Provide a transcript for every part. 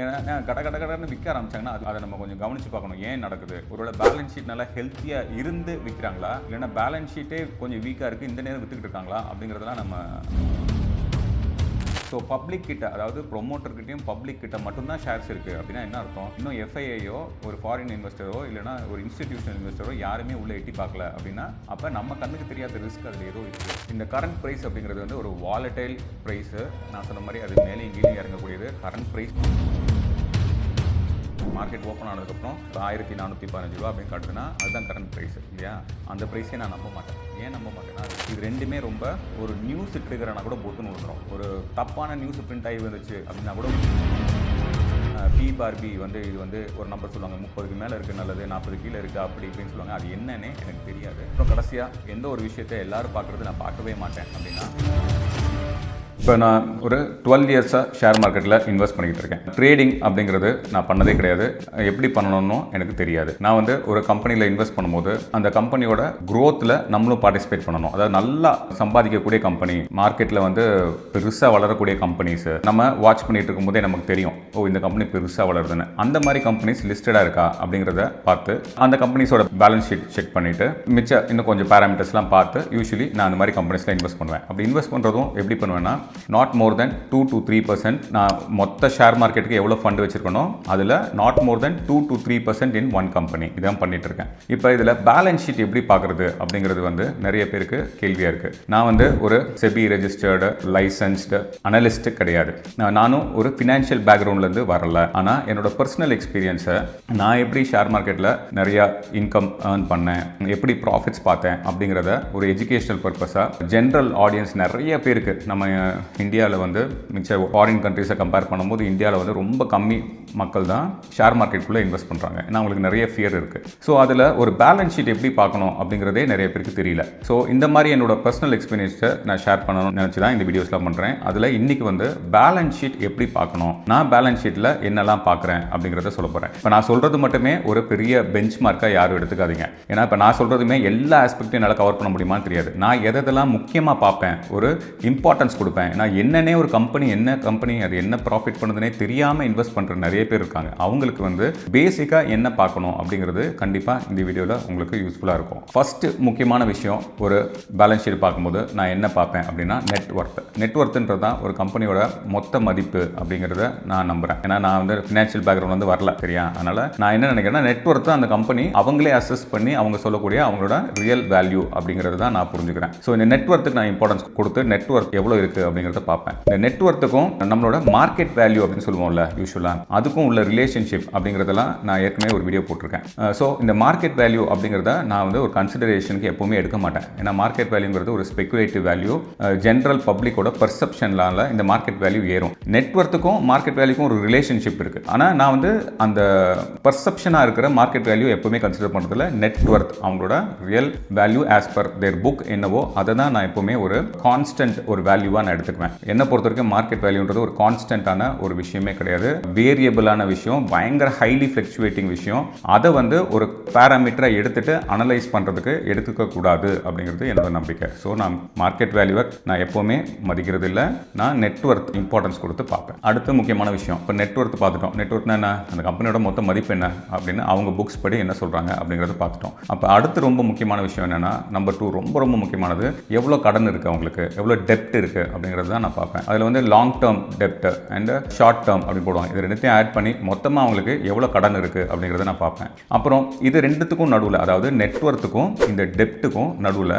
ஏன்னா கட கட கடன்னு விற்க ஆரம்பிச்சாங்கன்னா அதை நம்ம கொஞ்சம் கவனிச்சு பார்க்கணும். ஏன் நடக்குது? ஒருவேளை பேலன்ஸ் ஷீட் நல்லா ஹெல்த்தியாக இருந்து விற்கிறாங்களா இல்லைன்னா பேலன்ஸ் ஷீட்டே கொஞ்சம் வீக்காக இருக்குது இந்த நேரம் விற்றுக்கிட்டு இருக்காங்களா? அப்படிங்கிறதெல்லாம் நம்ம ஸோ பப்ளிக் கிட்ட அதாவது ப்ரொமோட்டர்கிட்டையும் பப்ளிக் கிட்ட மட்டும்தான் ஷேர்ஸ் இருக்குது அப்படின்னா என்ன அர்த்தம்? இன்னும் எஃப்ஐஐயோ ஒரு ஃபாரின் இன்வெஸ்டரோ இல்லைனா ஒரு இன்ஸ்டிடியூஷனல் இன்வெஸ்டரோ யாருமே உள்ளே எட்டி பார்க்கல அப்படின்னா அப்போ நம்ம கண்ணுக்கு தெரியாத ரிஸ்க் அதில் ஏதோ இருக்குது இந்த கரண்ட் ப்ரைஸ் அப்படிங்கிறது வந்து ஒரு வாலட்டைல் ப்ரைஸு நான் சொன்ன மாதிரி அது மேலே கீழே இறங்கக்கூடியது. கரண்ட் ப்ரைஸ் மார்க்கெட் ஓப்பன் ஆனதுக்கப்புறம் ஆயிரத்தி நானூற்றி பதினஞ்சு ரூபா அப்படின்னு காட்டுதுன்னா அதுதான் கரண்ட் ப்ரைஸ் இல்லையா? அந்த ப்ரைஸே நான் நம்ப மாட்டேன். ஏன் நம்ப மாட்டேன்னா இது ரெண்டுமே ரொம்ப ஒரு நியூஸ் ட்ரிகரானா கூட பொத்துன்னு விட்டுரும் ஒரு தப்பான நியூஸ் பிரிண்ட் ஆகி வந்துச்சு அப்படின்னா கூட பி பார்பி வந்து இது வந்து ஒரு நம்பர் சொல்லுவாங்க முப்பதுக்கு மேலே இருக்குது நல்லது நாற்பது கீழே இருக்குது அப்படி இப்படின்னு சொல்லுவாங்க. அது என்னன்னு எனக்கு தெரியாது. அப்புறம் கடைசியாக எந்த ஒரு விஷயத்தை எல்லாரும் பார்க்குறது நான் பார்க்கவே மாட்டேன் அப்படின்னா இப்போ நான் ஒரு டுவெல் இயர்ஸாக ஷேர் மார்க்கெட்டில் இன்வெஸ்ட் பண்ணிக்கிட்டு இருக்கேன். ட்ரேடிங் அப்படிங்கிறது நான் பண்ணதே கிடையாது. எப்படி பண்ணணும்னு எனக்கு தெரியாது. நான் வந்து ஒரு கம்பெனியில் இன்வெஸ்ட் பண்ணும்போது அந்த கம்பெனியோட க்ரோத்தில் நம்மளும் பார்ட்டிசிபேட் பண்ணணும். அதாவது நல்லா சம்பாதிக்கக்கூடிய கம்பெனி மார்க்கெட்டில் வந்து பெருசாக வளரக்கூடிய கம்பெனிஸ் நம்ம வாட்ச் பண்ணிட்டு இருக்கும்போதே நமக்கு தெரியும். ஓ இந்த கம்பெனி பெருசாக வளருதுன்னு. அந்த மாதிரி கம்பெனிஸ் லிஸ்டடாக இருக்கா அப்படிங்கிறத பார்த்து அந்த கம்பெனிஸோட பேலன்ஸ் ஷீட் செக் பண்ணிவிட்டு மிச்சம் இன்னும் கொஞ்சம் பேராமீட்டர்ஸ்லாம் பார்த்து யூஸ்வலி நான் அந்த மாதிரி கம்பெனிஸில் இன்வெஸ்ட் பண்ணுவேன். அப்படி இன்வெஸ்ட் பண்ணுறதும் எப்படி பண்ணுவேன்னா not more than two to three percent நான் மொத்த ஷேர் மார்க்கெட்டுக்கு எவ்வளோ ஃபண்ட் வச்சிருக்கணும் அதில் not more than two to three percent in one company இதான் பண்ணிட்டு இருக்கேன். இப்போ இதில் பேலன்ஸ் ஷீட் எப்படி பார்க்குறது அப்படிங்கிறது வந்து நிறைய பேருக்கு கேள்வியாக இருக்குது நான் வந்து ஒரு செபி ரெஜிஸ்டர்டு லைசன்ஸ்டு அனலிஸ்ட்டு கிடையாது. நான் நானும் ஒரு ஃபினான்ஷியல் பேக்ரவுண்ட்லேருந்து வரல. ஆனால் என்னோட பர்சனல் எக்ஸ்பீரியன்ஸை நான் எப்படி ஷேர் மார்க்கெட்டில் நிறையா இன்கம் ஏர்ன் பண்ணேன் எப்படி ப்ராஃபிட்ஸ் பார்த்தேன் அப்படிங்கிறத ஒரு எஜுகேஷனல் பர்பஸாக ஜென்ரல் ஆடியன்ஸ் நிறைய பேருக்கு நம்ம இந்தியாவில் வந்து மிச்ச ஃபாரின் கண்ட்ரிஸை கம்பேர் பண்ணும்போது இந்தியாவில் வந்து ரொம்ப கம்மி மக்கள் தான் ஷேர் மார்க்கெட்டுக்குள்ளே இன்வெஸ்ட் பண்ணுறாங்க ஏன்னா அவங்களுக்கு நிறைய ஃபியர் இருக்குது ஸோ அதில் ஒரு பேலன்ஸ் ஷீட் எப்படி பார்க்கணும் அப்படிங்கிறதே நிறைய பேருக்கு தெரியல. ஸோ இந்த மாதிரி என்னோட பர்சனல் எக்ஸ்பீரியன்ஸை நான் ஷேர் பண்ணணும்னு நினச்சி தான் இந்த வீடியோஸ்லாம் பண்ணுறேன் அதில் இன்றைக்கி வந்து பேலன்ஸ் ஷீட் எப்படி பார்க்கணும்? நான் பேலன்ஸ் ஷீட்டில் என்னெல்லாம் பார்க்குறேன் அப்படிங்கிறத சொல்ல போகிறேன் இப்போ நான் சொல்கிறது மட்டுமே ஒரு பெரிய பெஞ்ச் மார்க்காக யாரும் எடுத்துக்காதீங்க. ஏன்னா இப்போ நான் சொல்கிறதுமே எல்லா ஆஸ்பெக்ட்டையும் என்னால் கவர் பண்ண முடியுமான்னு தெரியாது. நான் எதெல்லாம் முக்கியமாக பார்ப்பேன்? ஒரு இம்பார்ட்டன்ஸ் கொடுப்பேன். நான் என்னன்னே ஒரு கம்பெனி என்ன கம்பெனி அது என்ன ப்ராஃபிட் பண்ணுதுன்னே தெரியாமல் இன்வெஸ்ட் பண்ணுற நிறைய பேர் இருக்காங்க. அவங்களுக்கு வந்து பேசிக்காக என்ன பார்க்கணும் அப்படிங்கிறது கண்டிப்பாக இந்த வீடியோவில் உங்களுக்கு யூஸ்ஃபுல்லாக இருக்கும். ஃபஸ்ட்டு முக்கியமான விஷயம் ஒரு பேலன்ஸ் ஷீட் பார்க்கும்போது நான் என்ன பார்ப்பேன் அப்படின்னா நெட் நெட்ஒர்த்துன்றது தான் ஒரு கம்பெனியோட மொத்த மதிப்பு அப்படிங்கிறத நான் நம்புகிறேன் ஏன்னா நான் வந்து ஃபினான்ஷியல் பேக்ரவுண்ட் வந்து வரல சரியா? அதனால் நான் என்ன நினைக்கிறேன்னா நெட் அந்த கம்பெனி அவங்களே அசஸ் பண்ணி அவங்க சொல்லக்கூடிய அவங்களோட ரியல் வேல்யூ அப்படிங்கிறது தான் நான் புரிஞ்சுக்கிறேன். ஸோ இந்த நெட்ஒர்க்கு நான் இம்பார்ட்டன்ஸ் கொடுத்து நெட்ஒர்க் எவ்வளோ இருக்குது அப்படிங்கிறத பார்ப்பேன். இந்த நெட்ஒர்த்துக்கும் நம்மளோட மார்க்கெட் வேல்யூ அப்படின்னு சொல்லுவோம்ல யூஸ்வலாக அதுக்கும் உள்ள ரிலேஷன்ஷிப் அப்படிங்கிறதெல்லாம் நான் ஏற்கனவே ஒரு வீடியோ போட்டிருக்கேன். ஸோ இந்த மார்க்கெட் வேல்யூ அப்படிங்கிறத நான் வந்து ஒரு கன்சிடரேஷனுக்கு எப்பவுமே எடுக்க மாட்டேன். ஏன்னா மார்க்கெட் வேல்யூங்கிறது ஒரு ஸ்பெகுலேட்டிவ் வேல்யூ ஜென்ரல் பப்ளிக்கோட பர்செப்ஷன்லால இந்த மார்க்கெட் வேல்யூ ஏறும். நெட்ஒர்த்துக்கும் மார்க்கெட் வேல்யூக்கும் ஒரு ரிலேஷன்ஷிப் இருக்குது ஆனால் நான் வந்து அந்த பர்செப்ஷனாக இருக்கிற மார்க்கெட் வேல்யூ எப்பவுமே கன்சிடர் பண்ணுறதுல நெட்ஒர்த் அவங்களோட real value as per their book என்னவோ அதை தான் நான் எப்பவுமே ஒரு கான்ஸ்டன்ட் ஒரு வேல்யூவாக நான் எடுத்துக்குவேன். என்னை பொறுத்த வரைக்கும் மார்க்கெட் வேல்யூன்றது ஒரு கான்ஸ்டன்ட்டான ஒரு விஷயமே கிடையாது. வேரியபிளான விஷயம் பயங்கர ஹைலி ஃப்ளக்சுவேட்டிங் விஷயம். அதை வந்து ஒரு பேராமீட்டரை எடுத்துட்டு அனலைஸ் பண்ணுறதுக்கு எடுத்துக்க கூடாது அப்படிங்கிறது என்னோட நம்பிக்கை. ஸோ நான் மார்க்கெட் வேல்யூவை நான் எப்போவுமே மதிக்கிறது இல்லை நான் நெட்ஒர்க் இம்பார்ட்டன்ஸ் கொடுத்து பார்ப்பேன். அடுத்து முக்கியமான விஷயம். இப்போ நெட்ஒர்க் பார்த்துட்டோம். நெட்ஒர்க்னா என்ன? அந்த கம்பெனியோட மொத்த மதிப்பு என்ன? அப்படின்னு அவங்க புக்ஸ் படி என்ன சொல்கிறாங்க அப்படிங்கிறத பார்த்துட்டோம். அப்போ அடுத்து ரொம்ப முக்கியமான விஷயம் என்னென்னா நம்பர் டூ ரொம்ப ரொம்ப முக்கியமானது. எவ்வளோ கடன் இருக்குது அவங்களுக்கு? எவ்வளோ டெப்ட் இருக்குது அப்படிங்கிறது தான் நான் பார்ப்பேன். அதில் வந்து லாங் டேர்ம் டெப்ட் அண்ட் ஷார்ட் டேர்ம் அப்படின்னு போடுவாங்க. இது ரெண்டுத்தையும் ஆட் பண்ணி மொத்தமாக அவங்களுக்கு எவ்வளோ கடன் இருக்குது அப்படிங்கிறத நான் பார்ப்பேன். அப்புறம் இது ரெண்டுத்துக்கும் நடுவில் அதாவது நெட்ஒர்த்துக்கும் இந்த டெப்ட்டுக்கும் நடுவில்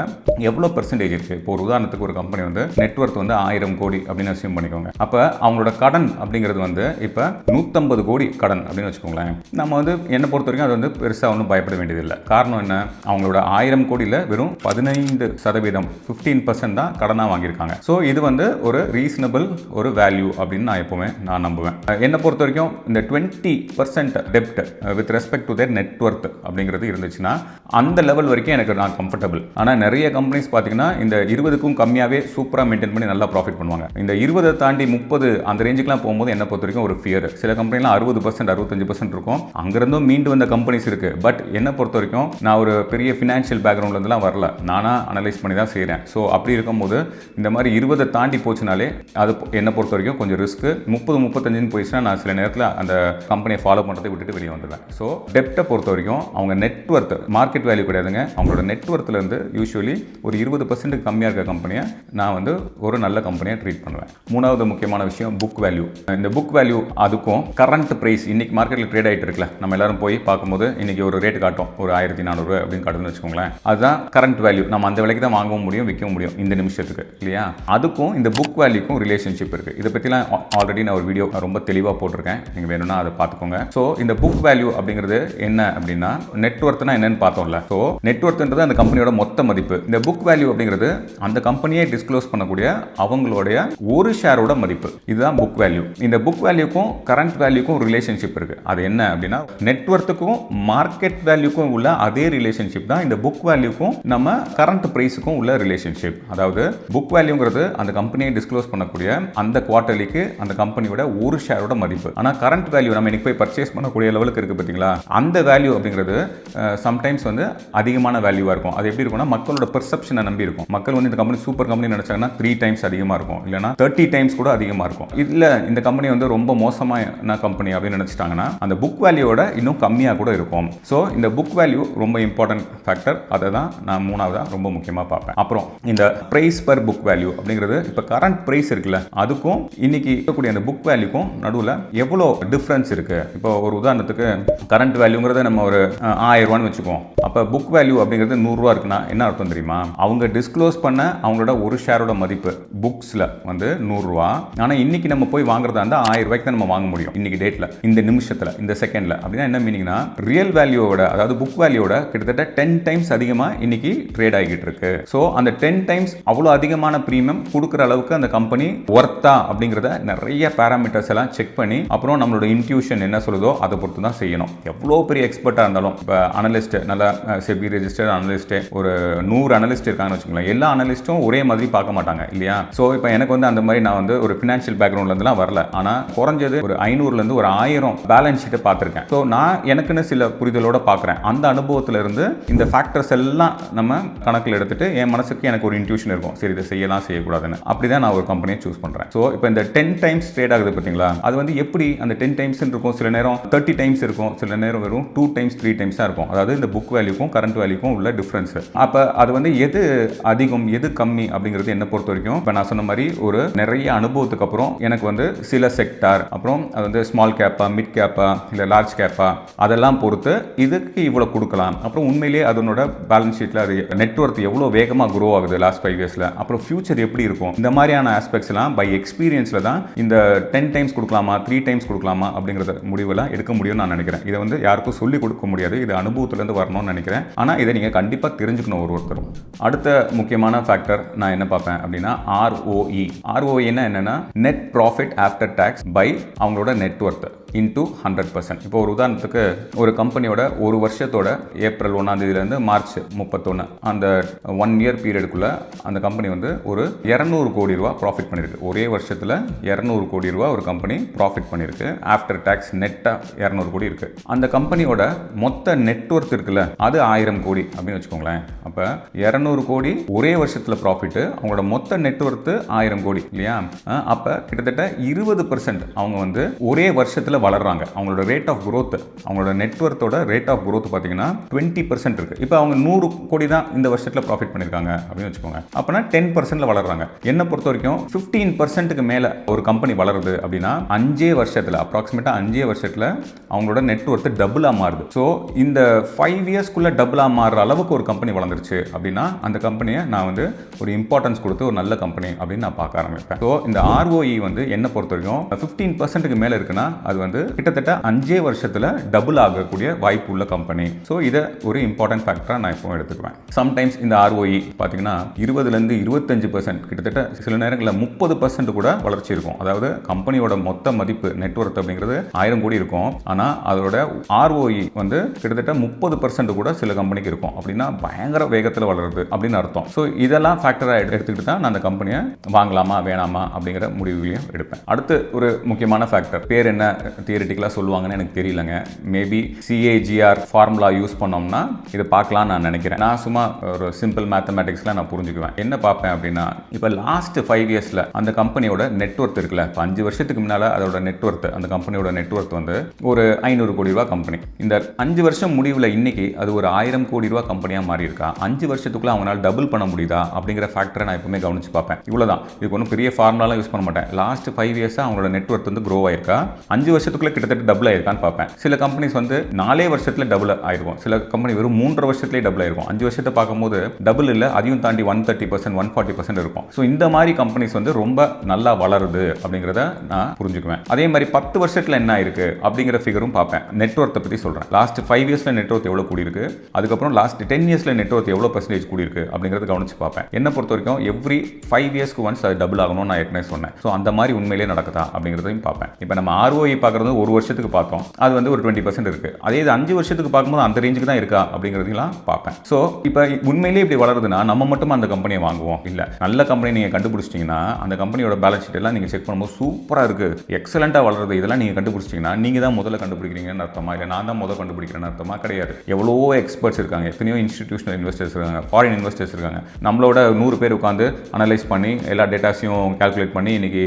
எவ்வளோ பெர்சன்டேஜ் இருக்குது இப்போ ஒரு உதாரணத்துக்கு ஒரு கம்பெனி வந்து நெட்ஒர்த் வந்து ஆயிரம் கோடி அப்படின்னு அசியூம் பண்ணிக்கோங்க. அப்போ அவங்களோட கடன் அப்படிங்கிறது வந்து இப்போ நூற்றம்பது கோடி கடன் அப்படின்னு வச்சுக்கோங்களேன். நம்ம வந்து என்னை பொறுத்த வரைக்கும் அது வந்து பெருசாக ஒன்றும் பயப்பட வேண்டியதில்லை. காரணம் என்ன? அவங்களோட ஆயிரம் கோடியில் வெறும் பதினைந்து சதவீதம் ஃபிஃப்டீன் பர்சன்ட் தான் கடனாக வாங்கியிருக்காங்க. ஸோ இது வந்து ஒரு ரீசனபிள் ஒரு வேல்யூ அப்படின்னு நான் எப்போவுமே நான் நம்புவேன். என்னை பொறுத்த வரைக்கும் இந்த twenty percent dept with respect to their net worth அப்படிங்கிறது இருந்துச்சுன்னா அந்த லெவல் வரைக்கும் எனக்கு நான் கம்ஃபர்டபுள் ஆனால் நிறைய கம்பெனிஸ் பார்த்தீங்கன்னா இந்த இருபதுக்கும் கம்மியாகவே சூப்பராக மெயின்டைன் பண்ணி நல்லா ப்ராஃபிட் பண்ணுவாங்க. இந்த இருபதை தாண்டி முப்பது அந்த ரேஞ்சுக்குலாம் போகும்போது என்னை பொறுத்த வரைக்கும் ஒரு ஃபியர் சில கம்பெனிலாம் அறுபது பர்சன்ட் அறுபத்தஞ்சு பர்சன்ட் இருக்கும். அங்கேருந்தும் மீண்டு வந்த கம்பெனிஸ் இருக்குது பட் என்னை பொறுத்த வரைக்கும் நான் ஒரு பெரிய ஃபினான்ஷியல் பேக்ரவுண்ட்லேருந்துலாம் வரல. நானாக அனலைஸ் பண்ணி தான் செய்கிறேன் ஸோ அப்படி இருக்கும்போது இந்த மாதிரி இருபதை தாண்டி தாண்டி போச்சுனாலே அது என்னை பொறுத்த வரைக்கும் கொஞ்சம் ரிஸ்க்கு முப்பது முப்பத்தஞ்சுன்னு போயிடுச்சுன்னா நான் சில நேரத்தில் அந்த கம்பெனியை ஃபாலோ பண்ணுறதை விட்டுட்டு வெளியே வந்துடுவேன் ஸோ டெப்ட்டை பொறுத்த வரைக்கும் அவங்க நெட்ஒர்த் மார்க்கெட் வேல்யூ கிடையாதுங்க. அவங்களோட நெட்ஒர்த்லேருந்து யூஸ்வலி ஒரு இருபது பர்சன்ட்டுக்கு கம்மியாக இருக்க கம்பெனியை நான் வந்து ஒரு நல்ல கம்பெனியாக ட்ரீட் பண்ணுவேன். மூணாவது முக்கியமான விஷயம் புக் வேல்யூ இந்த புக் வேல்யூ அதுக்கும் கரண்ட் ப்ரைஸ் இன்றைக்கி மார்க்கெட்டில் ட்ரேட் ஆகிட்டு இருக்குல்ல. நம்ம எல்லாரும் போய் பார்க்கும்போது இன்றைக்கி ஒரு ரேட் காட்டும். ஒரு ஆயிரத்தி நானூறு அப்படின்னு காட்டுன்னு வச்சுக்கோங்களேன். அதுதான் கரண்ட் வேல்யூ நம்ம அந்த விலைக்கு தான் வாங்கவும் முடியும் விற்கவும் முடியும் இந்த நிமிஷத்துக்கு. இல்லையா? அதுக்கும் இந்த புக் வேல்யூக்கும் ரிலேஷன்ஷிப் இருக்குது இதை பற்றிலாம் ஆல்ரெடி நான் ஒரு வீடியோ ரொம்ப தெளிவாக போட்டிருக்கேன். நீங்கள் வேணும்னா அதை பார்த்துக்கோங்க. ஸோ இந்த புக் வேல்யூ அப்படிங்கிறது என்ன அப்படின்னா நெட்ஒர்த்னா என்னன்னு பார்த்தோம்ல. ஸோ நெட்ஒர்த்ன்றது அந்த கம்பெனியோட மொத்த மதிப்பு. இந்த புக் வேல்யூ அப்படிங்கிறது அந்த கம்பெனியை டிஸ்க்ளோஸ் பண்ணக்கூடிய அவங்களுடைய ஒரு ஷேரோட மதிப்பு. இதுதான் புக் வேல்யூ இந்த புக் வேல்யூக்கும் கரண்ட் வேல்யூக்கும் ரிலேஷன்ஷிப் இருக்குது அது என்ன அப்படின்னா நெட்ஒர்த்துக்கும் மார்க்கெட் வேல்யூக்கும் உள்ள அதே ரிலேஷன்ஷிப் தான் இந்த புக் வேல்யூக்கும் நம்ம கரண்ட் ப்ரைஸுக்கும் உள்ள ரிலேஷன்ஷிப் அதாவது புக் வேல்யூங்கிறது அந்த கம்பெனியை டிஸ்க்ளோஸ் பண்ணக்கூடிய அந்த குவார்டர்லிக்கு அந்த கம்பெனியோட ஒரு ஷேரோட மதிப்பு. ஆனால் கரண்ட் வேல்யூ நம்ம இன்னைக்கு போய் பர்ச்சேஸ் பண்ணக்கூடிய லெவலுக்கு இருக்குது பார்த்தீங்களா அந்த வேல்யூ அப்படிங்கிறது சம்டைம்ஸ் வந்து அதிகமான வேல்யூவாக இருக்கும். அது எப்படி இருக்கும்னா மக்களோட பெர்செப்ஷனை நம்பி இருக்கும். மக்கள் வந்து இந்த கம்பெனி சூப்பர் கம்பெனி நினச்சாங்கன்னா த்ரீ டைம்ஸ் அதிகமாக இருக்கும். இல்லைனா தேர்ட்டி டைம்ஸ் கூட அதிகமாக இருக்கும். இல்லை இந்த கம்பெனி வந்து ரொம்ப மோசமான கம்பெனி அப்படின்னு நினச்சிட்டாங்கன்னா அந்த புக் வேல்யூவோட இன்னும் கம்மியாக கூட இருக்கும். ஸோ இந்த புக் வேல்யூ ரொம்ப இம்பார்ட்டன்ட் ஃபேக்டர் அதை தான் நான் மூணாவதாக ரொம்ப முக்கியமாக பார்ப்பேன். அப்புறம் இந்த ப்ரைஸ் பர் புக் வேல்யூ அப்படிங்கிறது இப்போ கரண்ட் ப்ரைஸ் இருக்குல்ல அதுக்கும் இன்னைக்கு இருக்கக்கூடிய அந்த புக் வேல்யூக்கும் நடுவில் எவ்வளோ டிஃப்ரென்ஸ் இருக்கு? இப்போ ஒரு உதாரணத்துக்கு கரண்ட் வேல்யூங்கிறத நம்ம ஒரு ஆயிரம் ரூபான்னு வச்சுக்குவோம். அப்போ புக் வேல்யூ அப்படிங்கிறது நூறுரூவா இருக்குன்னா என்ன அர்த்தம் தெரியுமா? அவங்க டிஸ்க்ளோஸ் பண்ண அவங்களோட ஒரு ஷேரோட மதிப்பு புக்ஸில் வந்து நூறுரூவா ஆனால் இன்னைக்கு நம்ம போய் வாங்குறதா இருந்தால் ஆயிரம் ரூபாய்க்கு தான் நம்ம வாங்க முடியும். இன்னைக்கு டேட்டில் இந்த நிமிஷத்தில் இந்த செகண்டில் அப்படின்னா என்ன மீனிங்னா ரியல் வேல்யூவோட அதாவது புக் வேல்யூவோட கிட்டத்தட்ட டென் டைம்ஸ் அதிகமாக இன்னைக்கு ட்ரேட் ஆகிட்டு இருக்கு. ஸோ அந்த டென் டைம்ஸ் அவ்வளோ அதிகமான ப்ரீமியம் கொடுக்குற அளவுக்கு அந்த கம்பெனி ஒர்த்தா அப்படிங்கிறத நிறைய பேராமீட்டர்ஸ் எல்லாம் செக் பண்ணி அப்புறம் நம்மளோட இன்ட்யூஷன் என்ன சொல்லுதோ அதை பொறுத்து தான் செய்யணும். எவ்வளோ பெரிய எக்ஸ்பர்ட்டாக இருந்தாலும் இப்போ அனலிஸ்ட் நல்ல செபி ரெஜிஸ்டர் அனலிஸ்ட் ஒரு நூறு அனலிஸ்ட் இருக்காங்கன்னு வச்சுக்கோங்களேன் எல்லா அனலிஸ்ட்டும் ஒரே மாதிரி பார்க்க மாட்டாங்க இல்லையா? ஸோ இப்போ எனக்கு வந்து அந்த மாதிரி நான் வந்து ஒரு ஃபினான்ஷியல் பேக்ரவுண்ட்லேருந்துலாம் வரல. ஆனால் குறைஞ்சது ஒரு ஐநூறுலேருந்து ஒரு ஆயிரம் பேலன்ஸ் ஷீட்டை பார்த்துருக்கேன். ஸோ நான் எனக்குன்னு சில புரிதலோட பார்க்குறேன். அந்த அனுபவத்திலிருந்து இந்த ஃபேக்டர்ஸ் எல்லாம் நம்ம கணக்கில் எடுத்துட்டு என் மனசுக்கு எனக்கு ஒரு இன்ட்யூஷன் இருக்கும். சரி இதை செய்யலாம் செய்யக்கூடாதுன்னு. அப்படி தான் நான் ஒரு கம்பெனியை சூஸ் பண்ணுறேன் ஸோ இப்போ இந்த டென் டைம்ஸ் ட்ரேட் ஆகுது பார்த்தீங்களா அது வந்து எப்படி அந்த டென் டைம்ஸ் இருக்கும்? சில நேரம் தேர்ட்டி டைம்ஸ் இருக்கும். சில நேரம் வெறும் டூ டைம்ஸ் த்ரீ டைம்ஸ் தான் இருக்கும். அதாவது இந்த புக் வேல்யூக்கும் கரண்ட் வேல்யூக்கும் உள்ள டிஃப்ரென்ஸ் அப்போ அது வந்து எது அதிகம் எது கம்மி அப்படிங்கிறது என்ன பொறுத்த வரைக்கும் இப்போ நான் சொன்ன மாதிரி ஒரு நிறைய அனுபவத்துக்கு அப்புறம் எனக்கு வந்து சில செக்டார் அப்புறம் அது வந்து ஸ்மால் கேப்பா மிட் கேப்பா இல்லை லார்ஜ் கேப்பா அதெல்லாம் பொறுத்து இதுக்கு இவ்வளோ கொடுக்கலாம். அப்புறம் உண்மையிலேயே அதனோட பேலன்ஸ் ஷீட்டில் அது நெட்ஒர்க் எவ்வளோ வேகமாக குரோ ஆகுது லாஸ்ட் ஃபைவ் இயர்ஸில் அப்புறம் ஃபியூச்சர் எப்படி இருக்கும்? இந்த மாதிரியான ஆஸ்பெக்ட்ஸ் எல்லாம் பை எக்ஸ்பீரியன்ஸில் தான் இந்த டென் டைம்ஸ் கொடுக்கலாமா த்ரீ டைம்ஸ் கொடுக்கலாமா அப்படிங்கிறத முடிவெல்லாம் எடுக்க முடியும்னு நான் நினைக்கிறேன். இதை வந்து யாருக்கும் சொல்லிக் கொடுக்க முடியாது. இது அனுபவத்துலேருந்து வரணும்னு நினைக்கிறேன். ஆனால் இதை நீங்கள் கண்டிப்பாக தெரிஞ்சுக்கணும் ஒரு ஒருத்தரும். அடுத்த முக்கியமான ஃபேக்டர் நான் என்ன பார்ப்பேன் அப்படின்னா ஆர்ஓஇ ஆர்ஓஇன்னா என்னென்னா net profit after tax by அவங்களோட net worth into hundred percent இப்போ ஒரு உதாரணத்துக்கு ஒரு கம்பெனியோட ஒரு வருஷத்தோட ஏப்ரல் ஒன்றாம் தேதியிலேருந்து மார்ச் முப்பத்தொன்று அந்த ஒன் இயர் பீரியடுக்குள்ளே அந்த கம்பெனி வந்து ஒரு இரநூறு கோடி ரூபா ப்ராஃபிட் பண்ணியிருக்கு ஒரே வருஷத்தில் இரநூறு கோடி ரூபா ஒரு கம்பெனி ப்ராஃபிட் பண்ணியிருக்கு ஆஃப்டர் டேக்ஸ் நெட்டாக இரநூறு கோடி இருக்கு. அந்த கம்பெனியோட மொத்த நெட்ஒர்க் இருக்குல்ல அது ஆயிரம் கோடி அப்படின்னு வச்சுக்கோங்களேன். அப்போ இரநூறு கோடி ஒரே வருஷத்தில் ப்ராஃபிட் அவங்களோட மொத்த நெட்ஒர்த்து ஆயிரம் கோடி இல்லையா? அப்போ கிட்டத்தட்ட இருபது பர்சன்ட் அவங்க வந்து ஒரே வருஷத்தில் வளர்றாங்க. அவங்களோட ரேட் ஆஃப் குரோத் அவங்களோட நெட்ஒர்த்தோட ரேட் ஆஃப் குரோத் பார்த்தீங்கன்னா டுவெண்ட்டி பர்சன்ட் இருக்கு. இப்போ அவங்க நூறு கோடி தான் இந்த வருஷத்தில் ப்ராஃபிட் பண்ணியிருக்காங்க அப்படின்னு வச்சுக்கோங்க. அப்போனா டென் பர்சன்ட்ல வளர்றாங்க. என்ன பொறுத்த வரைக்கும் ஃபிஃப்டீன் பர்சன்ட்டுக்கு மேலே ஒரு கம்பெனி வளருது அப்படின்னா அஞ்சே வருஷத்தில் அப்ராக்சிமேட்டாக அஞ்சே வருஷத்தில் அவங்களோட நெட்ஒர்த்து டபுளாக மாறுது. ஸோ இந்த ஃபைவ் இயர்ஸ்க்குள்ளே டபுளாக மாறுற அளவுக்கு ஒரு கம்பெனி வளர்ந்துருச்சு அப்படின்னா அந்த கம்பெனியை நான் வந்து ஒரு இம்பார்ட்டன்ஸ் கொடுத்து ஒரு நல்ல கம்பெனி அப்படின்னு நான் பார்க்க ஆரம்பிப்பேன். ஸோ இந்த ஆர்ஓஇ வந்து என்ன பொறுத்த வரைக்கும் ஃபிஃப்டீன் பர்சன்ட்டுக்கு மேலே இருக்குன்னா அது வந்து கிட்டத்தட்ட அஞ்சே வருஷத்தில் டபுள் ஆகக்கூடிய வாய்ப்பு உள்ள கம்பெனி ஸோ இதை ஒரு இம்பார்ட்டன்ட் ஃபேக்டராக நான் இப்போ எடுத்துக்குவேன். சம்டைம்ஸ் இந்த ஆர்ஓஇ பார்த்தீங்கன்னா இருபதுலேருந்து இருபத்தஞ்சு பர்சன்ட் கிட்டத்தட்ட சில நேரங்களில் முப்பது பர்சன்ட் கூட வளர்ச்சி இருக்கும். அதாவது கம்பெனியோட மொத்த மதிப்பு நெட்ஒர்க் அப்படிங்கிறது ஆயிரம் கோடி இருக்கும். ஆனால் அதோட ஆர்ஓஇ வந்து கிட்டத்தட்ட முப்பது பர்சன்ட் கூட சில கம்பெனிக்கு இருக்கும். அப்படின்னா பயங்கர வேகத்தில் வளருது அப்படின்னு அர்த்தம். ஸோ இதெல்லாம் ஃபேக்டராக எடுத்துக்கிட்டு தான் நான் அந்த கம்பெனியை வாங்கலாமா வேணாமா அப்படிங்கிற முடிவுகளையும் எடுப்பேன். அடுத்து ஒரு முக்கியமான ஃபேக்டர் பேர் என்ன தியரிட்டிக்கலாக சொல்லுவாங்கன்னு எனக்கு தெரியலங்க. மேபி சிஏஜிஆர் ஃபார்முலா யூஸ் பண்ணோம்னா இதை பார்க்கலாம் நான் நினைக்கிறேன். நான் சும்மா ஒரு சிம்பிள் மேத்தமேட்டிக்ஸ்லாம் நான் புரிஞ்சுக்குவேன். என்ன பார்ப்பேன் அப்படின்னா இப்போ லாஸ்ட் ஃபைவ் இயர்ஸில் அந்த கம்பெனியோட நெட்ஒர்த் இருக்குல்ல. இப்போ அஞ்சு வருஷத்துக்கு முன்னால் அதோட நெட்ஒர்த் அந்த கம்பெனியோட நெட்ஒர்த் வந்து ஒரு ஐநூறு கோடி ரூபா கம்பெனி இந்த அஞ்சு வருஷம் முடிவில் இன்னைக்கு அது ஒரு ஆயிரம் கோடி ரூபா கம்பெனியாக மாறி இருக்கா அஞ்சு வருஷத்துக்குள்ள அவங்களால டபுள் பண்ண முடியுதா? அப்படிங்கிற ஃபேக்டரை நான் எப்பவுமே கவனிச்சு பார்ப்பேன். இவ்வளோதான் இதுக்கு ஒன்றும் பெரிய ஃபார்முலாலாம் யூஸ் பண்ண மாட்டேன். லாஸ்ட் ஃபைவ் இயர்ஸாக அவங்களோட நெட்ஒர்க் வந்து க்ரோ ஆயிருக்கா? அஞ்சு வருஷத்துக்குள்ள கிட்டத்தட்ட டபுள் ஆயிருக்கான்னு பார்ப்பேன். சில கம்பெனிஸ் வந்து நாலே வருஷத்தில் டபுள் ஆயிருக்கும். சில கம்பெனி வெறும் மூன்றரை வருஷத்துலேயே டபுள் ஆயிருக்கும். அஞ்சு வருஷத்தை பார்க்கும்போது டபுள் இல்லை அதையும் தாண்டி one thirty percent one forty percent இருக்கும். ஸோ இந்த மாதிரி கம்பெனிஸ் வந்து ரொம்ப நல்லா வளருது அப்படிங்கிறத நான் புரிஞ்சுக்குவேன். அதே மாதிரி பத்து வருஷத்தில் என்ன ஆயிருக்கு அப்படிங்கிற ஃபிகரும் பார்ப்பேன். நெட்ஒர்க்கை பற்றி சொல்கிறேன் லாஸ்ட் ஃபைவ் இயர்ஸில் நெட்ஒர்க் எவ்வளோ கூடியிருக்கு? அதுக்கப்புறம் லாஸ்ட் டென் இயர்ஸில் நெட்ஒர்க் எவ்வளோ பர்சன்டேஜ் கூடியிருக்கு அப்படிங்கிறத கவனிச்சு பார்ப்பேன். என்ன பொறுத்த வரைக்கும் எவ்ரி ஃபைவ் இயர்ஸ்க்கு ஒன்ஸ் அது டபுள் ஆகணும்னு நான் ஏற்கனவே சொன்னேன். ஸோ அந்த மாதிரி உண்மையிலே நடக்குதா அப்படிங்கிறதையும் பார்ப்பேன். இப்போ நம்ம ஆர்ஓஐ பார்க்குறது ஒரு வருஷத்துக்கு பார்த்தோம். அது வந்து ஒரு டுவெண்ட்டி பர்சன்ட் இருக்குது அதே இது அஞ்சு வருஷத்துக்கு பார்க்கும்போது அந்த ரேஞ்சுக்கு தான் இருக்கா அப்படிங்கிறதையும் பார்ப்பேன். ஸோ இப்போ உண்மையிலேயே இப்படி வளருதுன்னா நம்ம மட்டும் அந்த கம்பெனியை வாங்குவோம்? இல்லை. நல்ல கம்பெனி நீங்கள் கண்டுபிடிச்சிட்டிங்கன்னா அந்த கம்பெனியோட பேலன்ஸ் ஷீட் எல்லாம் நீங்கள் செக் பண்ணும்போது சூப்பராக இருக்குது எக்ஸலண்ட்டாக வளருது இதெல்லாம் நீங்கள் கண்டுபிடிச்சிட்டிங்கன்னா நீங்கள் தான் முதல்ல கண்டுபிடிக்கிறீங்கன்னு அர்த்தமா? இல்லை நான் தான் முதல் கண்டுபிடிக்கிறேன்னு அர்த்தமா? கிடையாது. எவ்வளோ எக்ஸ்பர்ட்ஸ் இருக்காங்க. எத்தனையோ இன்ஸ்டிடியூஷனல் இன்வெஸ்டர்ஸ் இருக்காங்க. ஃபாரின் இன்வெஸ்டர்ஸ் இருக்காங்க. நம்மளோட நூறு பேர் உட்காந்து அனலைஸ் பண்ணி எல்லா டேட்டாஸையும் கால்குலேட் பண்ணி இன்னைக்கு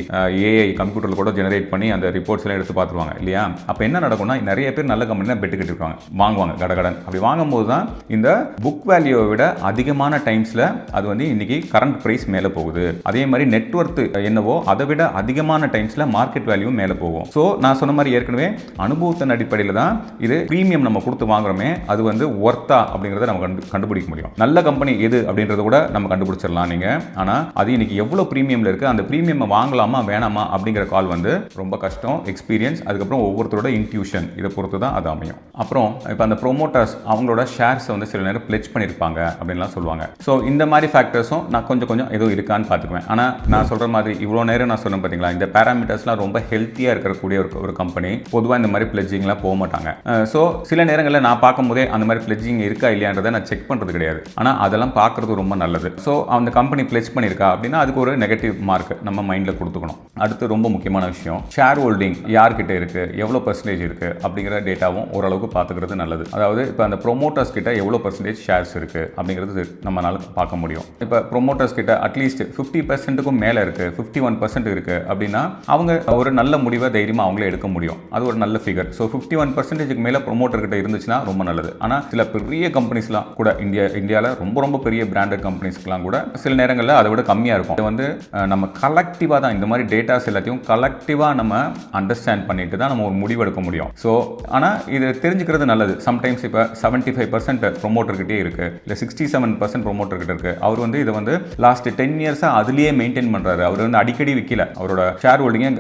ஏஐ கம்ப்யூட்டரில் கூட ஜெனரேட் பண்ணி அந்த ரிப்போர்ட்ஸ் எல்லாம் எடுத்து பார்த்துருவாங்க. இல்லையா? அப்போ என்ன நடக்கும்னா நிறைய பேர் நல்ல கம்பெனியாக பெட்டுக்கிட்டு இருக்காங்க. வாங்குவாங்க கடகடன் அப்படி வாங்கும்போது தான் இந்த புக் வேல்யூவை விட அதிகமான டைம்ஸில் அது வந்து இன்னைக்கு கரண்ட் ப்ரைஸ் மேலே போகுது. அதே மாதிரி நெட்ஒர்த் என்னவோ அதை விட அதிகமான டைம்ஸில் மார்க்கெட் வேல்யூ மேலே போகும். ஸோ நான் சொன்ன மாதிரி ஏற்கனவே அனுபவத்தின் அடிப்படையில் தான் இது ப்ரீமியம் நம்ம கொடுத்து வாங்குறோமே அது வந்து ஒர்த்தா அப்படிங்கிறத நம்ம கண்டு கண்டுபிடிக்க முடியும். நல்ல கம்பெனி எது அப்படின்றத கூட நம்ம கண்டுபிடிச்சிடலாம் நீங்கள் ஆனால் அது இன்னைக்கு எவ்வளோ ப்ரீமியமில் இருக்குது அந்த ப்ரீமியம் வாங்கலாமா வேணாமா அப்படிங்கிற கால் வந்து ரொம்ப கஷ்டம் எக்ஸ்பீரியன்ஸ் அதுக்கப்புறம் ஒவ்வொருத்தரோட இன்ட்யூஷன் இதை பொறுத்து தான் அது அமையும். அப்புறம் இப்போ அந்த ப்ரோமோட்டர்ஸ் அவங்களோட ஷேர்ஸை வந்து சில நேரம் பிளெச் பண்ணியிருப்பாங்க அப்படின்லாம் சொல்லுவாங்க. ஸோ இந்த மாதிரி ஃபேக்டர்ஸும் நான் கொஞ்சம் கொஞ்சம் எதுவும் இருக்கான்னு பார்த்துக்குவேன் ஆனால் நான் சொல்கிற மாதிரி இவ்வளோ நேரம் நான் சொன்னேன் பார்த்தீங்களா இந்த பேராமீட்டர்ஸ்லாம் ரொம்ப ஹெல்த்தியாக இருக்கக்கூடிய ஒரு ஒரு கம்பெனி பொதுவாக இந்த மாதிரி பிளெஜிங்லாம் போக மாட்டாங்க. ஸோ சில நேரங்களில் நான் பார்க்கும்போதே அந்த மாதிரி பிளெஜிங் இருக்கா இல்லையான்றதை நான் செக் பண்ணுறது கிடையாது. ஆனால் அதெல்லாம் பார்க்குறது ரொம்ப நல்லது. ஸோ அந்த கம்பெனி பிளெச் பண்ணியிருக்கா அப்படின்னா அதுக்கு ஒரு நெகட்டிவ் மார்க் நம்ம மைண்டில் கொடுத்துக்கணும். அடுத்து ரொம்ப முக்கியமான விஷயம் ஷேர் ஹோல்டிங் யார்கிட்ட இருக்குது எவ்வளோ பர்சன்டேஜ் இருக்குது அப்படிங்கிற டேட்டாவும் ஓரளவுக்கு பார்த்துக்கிறது நல்லது. அதாவது இப்போ அந்த ப்ரொமோட்டர்ஸ் கிட்ட எவ்வளோ பர்சன்டேஜ் ஷேர்ஸ் இருக்குது அப்படிங்கிறது நம்மளால பார்க்க முடியும். இப்போ ப்ரொமோட்டர்ஸ் கிட்ட அட்லீஸ்ட் ஃபிஃப்டி ஃபிஃப்டி பர்சன்ட்டுக்கும் மேலே இருக்குது ஃபிஃப்டி ஒன் பர்சன்ட் இருக்குது அப்படின்னா அவங்க ஒரு நல்ல முடிவை தைரியமாக அவங்களே எடுக்க முடியும். அது ஒரு நல்ல ஃபிகர் ஸோ ஃபிஃப்டி ஒன் பர்சன்டேஜுக்கு மேலே ப்ரொமோட்டர் கிட்ட இருந்துச்சுன்னா ரொம்ப நல்லது. ஆனால் சில பெரிய கம்பெனிஸ்லாம் கூட இந்தியா இந்தியாவில் ரொம்ப ரொம்ப பெரிய பிராண்டட் கம்பெனிஸ்க்குலாம் கூட சில நேரங்களில் அதை விட கம்மியாக இருக்கும். இது வந்து நம்ம கலெக்டிவாக தான் இந்த மாதிரி டேட்டாஸ் எல்லாத்தையும் கலெக்டிவாக நம்ம அண்டர்ஸ்டாண்ட் பண்ணிட்டு தான் நம்ம ஒரு முடிவு எடுக்க முடியும். ஸோ ஆனால் இது தெரிஞ்சுக்கிறது நல்லது. சம்டைம்ஸ் இப்போ செவன்ட்டி ஃபைவ் பர்சன்ட் ப்ரொமோட்டர்கிட்டே இருக்குது இல்லை சிக்ஸ்டி செவன் பர்சன்ட் ப்ரொமோட்டர்கிட்ட இருக்குது அவர் வந்து இதை வந்து லாஸ்ட் டென் இயர்ஸாக அதுலேயே மெயின்டைன் பண்ணுறாரு அவர் வந்து அடிக்கடி விற்கல அவரோட ஷேர் ஹோல்டிங்கை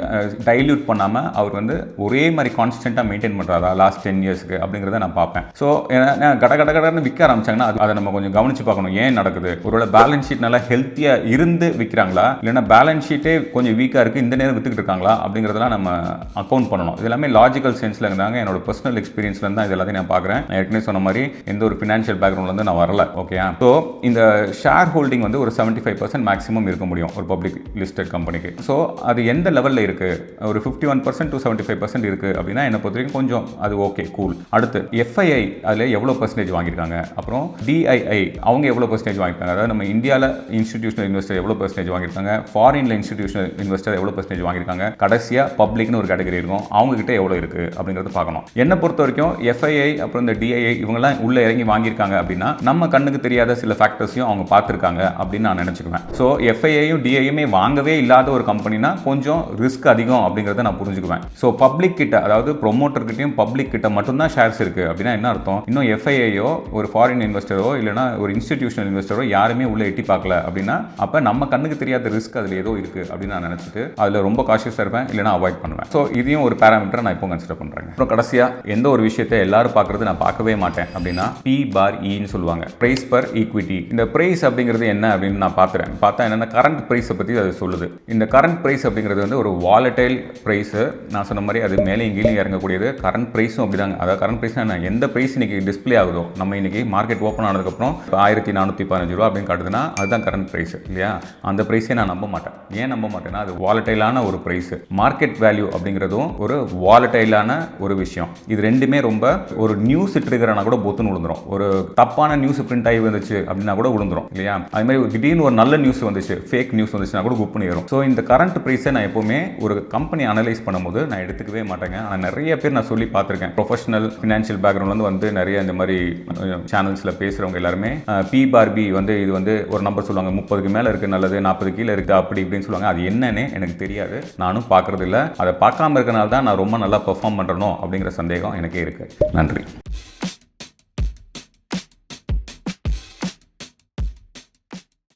டைல்யூட் பண்ணாமல் அவர் வந்து ஒரே மாதிரி கான்ஸ்டண்ட்டாக மெயின்டைன் பண்ணுறாரா லாஸ்ட் டென் இயர்ஸ்க்கு அப்படிங்கிறத நான் பார்ப்பேன். ஸோ கட கட கடன்னு விற்க ஆரம்பிச்சாங்கன்னா அது அதை நம்ம கொஞ்சம் கவனிச்சு பார்க்கணும். ஏன் நடக்குது? ஒருவேளை பேலன்ஸ் ஷீட் நல்லா ஹெல்த்தியாக இருந்து விற்கிறாங்களா இல்லைன்னா பேலன்ஸ் ஷீட்டே கொஞ்சம் வீக்காக இருக்குது இந்த நேரம் வித்துக்கிட்டு இருக்காங்களா? அப்படிங்கிறதெல்லாம் நம்ம அக்கௌண்ட் பண்ணணும். இது எல்லாமே லாஜிக்கல் சென்ஸில் இருந்தாங்க. என்னோட பர்சனல் எக்ஸ்பீரியன்ஸ்ல தான் இது எல்லாத்தையும் நான் பார்க்குறேன். நான் ஏற்கனவே சொன்ன மாதிரி எந்த ஒரு ஃபினான்ஷியல் பேக்ரவுண்ட்லேருந்து நான் வரல. ஓகே ஸோ இந்த ஷேர் ஹோல்டிங் வந்து ஒரு செவன்ட்டி ஃபைவ் பர்சன்ட் மேக்ஸிமம் இருக்க முடியும் ஒரு பப்ளிக் லிஸ்டட் கம்பெனிக்கு ஸோ அது எந்த லெவலில் இருக்குது ஒரு fifty one percent to seventy five percent இருக்குது அப்படின்னா என்னை பொறுத்த வரைக்கும் கொஞ்சம் அது ஓகே கூல் அடுத்து எஃப்ஐஐ அதில் எவ்வளோ பர்சன்டேஜ் வாங்கியிருக்காங்க? அப்புறம் டிஐஐ அவங்க எவ்வளோ பர்சன்டேஜ் வாங்கியிருக்காங்க? அதாவது நம்ம இந்தியாவில் இன்ஸ்டிடியூஷனல் இன்வெஸ்டர் எவ்வளோ பர்சன்டேஜ் வாங்கியிருக்காங்க? ஃபாரினில் இன்ஸ்டிடியூஷனல் இன்வெஸ்டர் எவ்வளோ பர்சன்டேஜ் வாங்கியிருக்காங்க? கடைசியாக பப்ளிக்னு ஒரு கேட்டகரி இருக்கும். அவங்ககிட்ட எவ்வளோ இருக்குது அப்படிங்கிறத பார்க்கணும். என்னை பொறுத்த வரைக்கும் எஃப்ஐஐ அப்புறம் இந்த டிஐஐ இவங்கெல்லாம் உள்ளே இறங்கி வாங்கியிருக்காங்க அப்படின்னா நம்ம கண்ணுக்கு தெரியாத சில ஃபேக்டர்ஸையும் அவங்க பார்த்துருக்காங்க அப்படின்னு நான் நினச்சிக்குவேன். ஸோ எஃப் எஃப்ஐஐயும் டிஐயுமே வாங்கவே இல்லாத ஒரு கம்பெனினா கொஞ்சம் ரிஸ்க் அதிகம் அப்படிங்கிறத நான் புரிஞ்சுக்குவேன். ஸோ பப்ளிக் கிட்ட அதாவது ப்ரொமோட்டர்கிட்டையும் பப்ளிக் கிட்ட மட்டும்தான் ஷேர்ஸ் இருக்குது அப்படின்னா என்ன அர்த்தம்? இன்னும் எஃப்ஐஐயோ ஒரு ஃபாரின் இன்வெஸ்டரோ இல்லைனா ஒரு இன்ஸ்டிடியூஷனல் இன்வெஸ்டரோ யாருமே உள்ள எட்டி பார்க்கல அப்படின்னா அப்போ நம்ம கண்ணுக்கு தெரியாத ரிஸ்க் அதில் ஏதோ இருக்குது அப்படின்னு நான் நினச்சிட்டு அதில் ரொம்ப காஷியஸாக இருப்பேன் இல்லைனா அவாய்ட் பண்ணுவேன். ஸோ இதையும் ஒரு பேராமீட்டர் நான் இப்போ கன்சிடர் பண்ணுறேன் அப்புறம் கடைசியாக எந்த ஒரு விஷயத்தை எல்லாரும் பார்க்குறது நான் பார்க்கவே மாட்டேன் அப்படின்னா பி பார் இன்னு e சொல்லுவாங்க. ப்ரைஸ் பர் ஈக்விட்டி இந்த ப்ரைஸ் அப்படிங்கிறது என்ன அப்படின்னு நான் பார்த்துறேன். பார்த்தா என்னென்ன கரண்ட் ப்ரைஸை பற்றி அது சொல்லுது. இந்த கரண்ட் ப்ரைஸ் அப்படிங்கிறது வந்து ஒரு வாலடைல் ப்ரைஸு நான் சொன்ன மாதிரி அது மேலே இங்கேயும் இறங்கக்கூடியது. கரண்ட் ப்ரைஸும் அப்படிதாங்க. அதாவது கரண்ட் ப்ரைஸ் என்ன? எந்த ப்ரைஸ் இன்னைக்கு டிஸ்ப்ளே ஆகுதோ? நம்ம இன்னைக்கு மார்க்கெட் ஓப்பன் ஆனதுக்கப்புறம் ஆயிரத்தி நானூற்றி பதினஞ்சு ரூபா அப்படின்னு காட்டுதுன்னா அதுதான் கரண்ட் ப்ரைஸ் இல்லையா? அந்த ப்ரைஸே நான் நம்ப மாட்டேன். ஏன் நம்ப மாட்டேன்னா அது வாலட்டைலான ஒரு ப்ரைஸ் மார்க்கெட் வேல்யூ அப்படிங்கிறதும் ஒரு வாலட்டைலான ஒரு விஷயம். இது ரெண்டுமே ரொம்ப ஒரு நியூஸ் ட்ரிகரானா கூட பொத்துன்னு விழுந்துரும் ஒரு தப்பான நியூஸ் பிரிண்ட் ஆகி வந்துச்சு அப்படின்னா கூட விழுந்துரும் இல்லையா? அது மாதிரி திடீர்னு ஒரு நல்ல நியூஸ் வந்துச்சு. ஃபேக் நியூஸ் வந்துச்சுன்னா கூட குப் பண்ணிடும் ஸோ இந்த கரண்ட் ப்ரைஸை நான் எப்போவுமே ஒரு கம்பெனி அனலைஸ் பண்ணும்போது நான் எடுத்துக்கவே மாட்டேங்க. ஆனால் நிறைய பேர் நான் சொல்லி பார்த்துருக்கேன். ப்ரொஃபஷனல் ஃபினான்ஷியல் பேக்ரவுண்ட்லேருந்து வந்து நிறைய இந்த மாதிரி சேனல்ஸில் பேசுகிறவங்க எல்லாருமே பி பார்பி வந்து இது வந்து ஒரு நம்பர் சொல்லுவாங்க. முப்பதுக்கு மேலே இருக்குது நல்லது நாற்பது கீழே இருக்குது அப்படி இப்படின்னு சொல்லுவாங்க. அது என்னன்னு எனக்கு தெரியாது. நானும் பார்க்குறது இல்லை அதை பார்க்காம இருக்கனால தான் நான் ரொம்ப நல்லா பெர்ஃபார்ம் பண்ணுறணும் அப்படிங்கிற சந்தேகம் எனக்கே இருக்குது நன்றி.